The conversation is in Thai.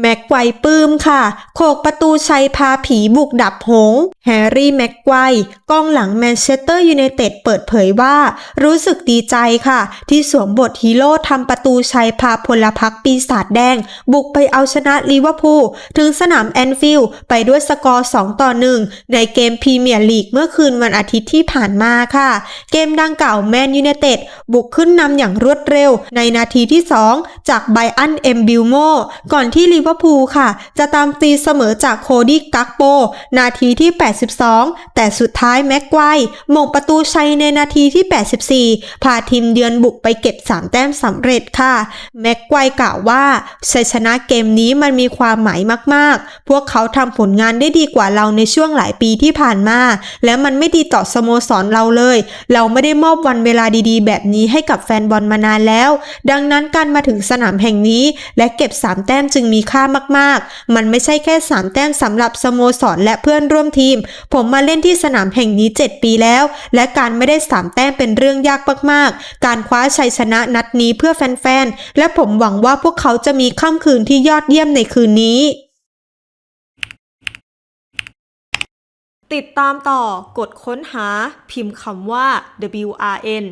แม็กไกวปื้มค่ะ โขกประตูชัยพาผีบุกดับหง แฮร์รี่แม็กไกวกองหลังแมนเชสเตอร์ยูไนเต็ดเปิดเผยว่า รู้สึกดีใจค่ะ ที่สวมบทฮีโร่ทำประตูชัยพาพลพรรคปีศาจแดง บุกไปเอาชนะลิเวอร์พูลถึงสนามแอนฟิลด์ไปด้วยสกอร์ 2 ต่อ 1 ในเกมพรีเมียร์ลีกเมื่อคืนวันอาทิตย์ที่ผ่านมาค่ะ เกมดังกล่าวแมนยูไนเต็ดบุกขึ้นนำอย่างรวดเร็ว ในนาทีที่ 2 จากไบอันเอ็มบิลโมก่อนที่ลิเวอร์พูลค่ะ จะตามตีเสมอจากโคดี้กักโป นาทีที่ 82 แต่สุดท้ายแม็กไกวหม่งประตูชัยในนาทีที่ 84 พาทีมเยือนบุกไปเก็บ 3 แต้มสำเร็จค่ะ แม็กไกวกล่าวว่าชัยชนะเกมนี้มันมีความหมายมากๆ พวกเขาทำผลงานได้ดีกว่าเราในช่วงหลายปีที่ผ่านมา และมันไม่ดีต่อสโมสรเราเลย เราไม่ได้มอบวันเวลาดีๆ แบบนี้ให้กับแฟนบอลมานานแล้ว ดังนั้นการมาถึงสนามแห่งนี้และเก็บ 3 แต้มจึงมีค่าค่ามากๆ มันไม่ใช่แค่ 3 แต้มสำหรับสโมสรและเพื่อนร่วมทีม ผมมาเล่นที่สนามแห่งนี้ 7 ปีแล้ว และการไม่ได้ 3 แต้มเป็นเรื่องยากมากๆ การคว้าชัยชนะนัดนี้เพื่อแฟนๆ และผมหวังว่าพวกเขาจะมีค่ำคืนที่ยอดเยี่ยมในคืนนี้ ติดตามต่อกดค้นหาพิมพ์คำว่า WRN